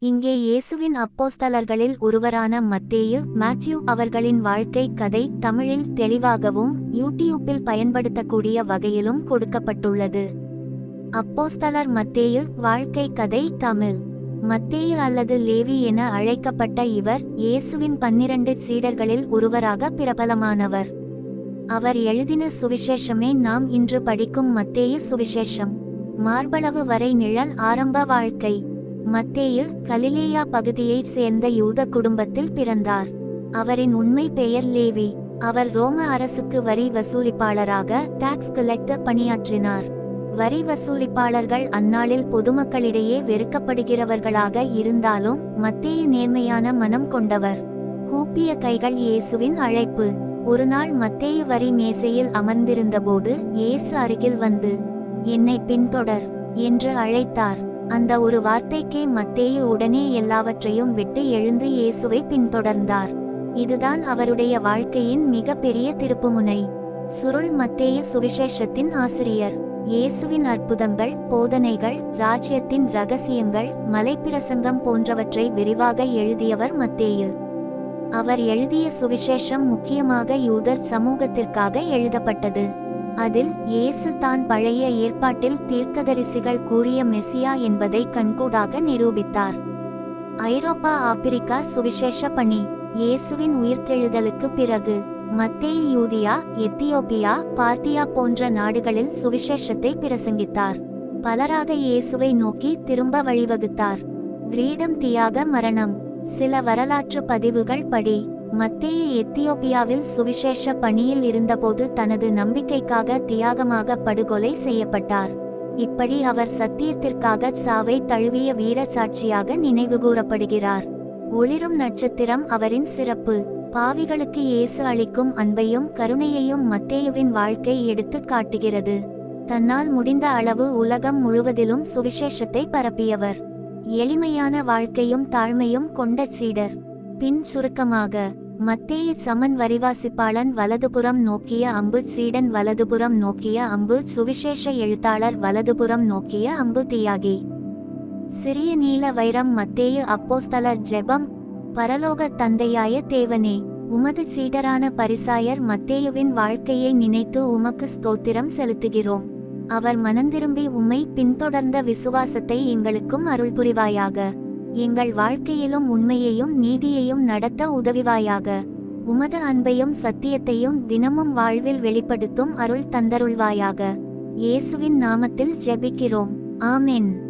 இங்கே இயேசுவின் அப்போஸ்தலர்களில் ஒருவரான மத்தேயு மேத்யூ அவர்களின் வாழ்க்கை கதை தமிழில் தெளிவாகவும் யூடியூப்பில் பயன்படுத்தக்கூடிய வகையிலும் கொடுக்கப்பட்டுள்ளது. அப்போஸ்தலர் மத்தேயு வாழ்க்கை கதை தமிழ். மத்தேயு அல்லது லேவி என அழைக்கப்பட்ட இவர் இயேசுவின் பன்னிரண்டு சீடர்களில் ஒருவராக பிரபலமானவர். அவர் எழுதின சுவிசேஷமே நாம் இன்று படிக்கும் மத்தேயு சுவிசேஷம். மார்பளவு வரை நிழல் ஆரம்ப வாழ்க்கை. மத்தேயு கலிலேயா பகுதியைச் சேர்ந்த யூத குடும்பத்தில் பிறந்தார். அவரின் உண்மை பெயர் லேவி. அவர் ரோம அரசுக்கு வரி வசூலிப்பாளராக டாக்ஸ் கலெக்டர் பணியாற்றினார். வரி வசூலிப்பாளர்கள் அந்நாளில் பொதுமக்களிடையே வெறுக்கப்படுகிறவர்களாக இருந்தாலும் மத்தேயு நேர்மையான மனம் கொண்டவர். கூப்பிய கைகள் இயேசுவின் அழைப்பு. ஒருநாள் மத்தேயு வரி மேசையில் அமர்ந்திருந்தபோது இயேசு அருகில் வந்து என்னை பின்தொடர் என்று அழைத்தார். அந்த ஒரு வார்த்தைக்கே மத்தேயு உடனே எல்லாவற்றையும் விட்டு எழுந்து இயேசுவை பின்தொடர்ந்தார். இதுதான் அவருடைய வாழ்க்கையின் மிக பெரிய திருப்புமுனை. சுருள் மத்தேய சுவிசேஷத்தின் ஆசிரியர். இயேசுவின் அற்புதங்கள் போதனைகள் ராஜ்யத்தின் ரகசியங்கள் மலைப்பிரசங்கம் போன்றவற்றை விரிவாக எழுதியவர் மத்தேயு. அவர் எழுதிய சுவிசேஷம் முக்கியமாக யூதர் சமூகத்திற்காக எழுதப்பட்டது. அதில் இயேசு தான் பழைய ஏற்பாட்டில் தீர்க்கதரிசிகள் கூறிய மெசியா என்பதை கண்கூடாக நிரூபித்தார். ஐரோப்பா ஆப்பிரிக்கா சுவிசேஷ பணி. இயேசுவின் உயிர்த்தெழுதலுக்கு பிறகு மத்திய யூதியா எத்தியோப்பியா பார்த்தியா போன்ற நாடுகளில் சுவிசேஷத்தை பிரசங்கித்தார். பலராக இயேசுவை நோக்கி திரும்ப வழிவகுத்தார். கிரீடம் தியாக மரணம். சில வரலாற்று பதிவுகள் படி மத்திய எத்தியோப்பியாவில் சுவிசேஷ பணியில் இருந்தபோது தனது நம்பிக்கைக்காக தியாகமாக படுகொலை செய்யப்பட்டார். இப்படி அவர் சத்தியத்திற்காக சாவை தழுவிய வீர சாட்சியாக நினைவுகூரப்படுகிறார். ஒளிரும் நட்சத்திரம் அவரின் சிறப்பு. பாவிகளுக்கு இயேசு அளிக்கும் அன்பையும் கருணையையும் மத்தேயுவின் வாழ்க்கை எடுத்து காட்டுகிறது. தன்னால் முடிந்த அளவு உலகம் முழுவதிலும் சுவிசேஷத்தை பரப்பியவர். எளிமையான வாழ்க்கையும் தாழ்மையும் கொண்ட சீடர். பின் சுருக்கமாக மத்திய சமன் வரிவாசிப்பாளன் வலதுபுறம் நோக்கிய அம்பு சீடன் வலதுபுறம் நோக்கிய அம்பு சுவிசேஷ எழுத்தாளர் வலதுபுறம் நோக்கிய அம்பு தியாகி. சிறிய நீல வைரம் மத்தேயு அப்போஸ்தலர் ஜெபம் பரலோக தந்தையாய தேவனே உமது சீடரான பரிசாயர் மத்தேயுவின் வாழ்க்கையை நினைத்து உமக்கு ஸ்தோத்திரம் செலுத்துகிறோம். அவர் மனந்திரும்பி உம்மை பின்தொடர்ந்த விசுவாசத்தை எங்களுக்கும் அருள் புரிவாயாக எங்கள் வாழ்க்கையிலும் உண்மையையும் நீதியையும் நடத்த உதவிவாயாக. உமது அன்பையும் சத்தியத்தையும் தினமும் வாழ்வில் வெளிப்படுத்தும் அருள் தந்தருள்வாயாக. இயேசுவின் நாமத்தில் ஜெபிக்கிறோம். ஆமென்.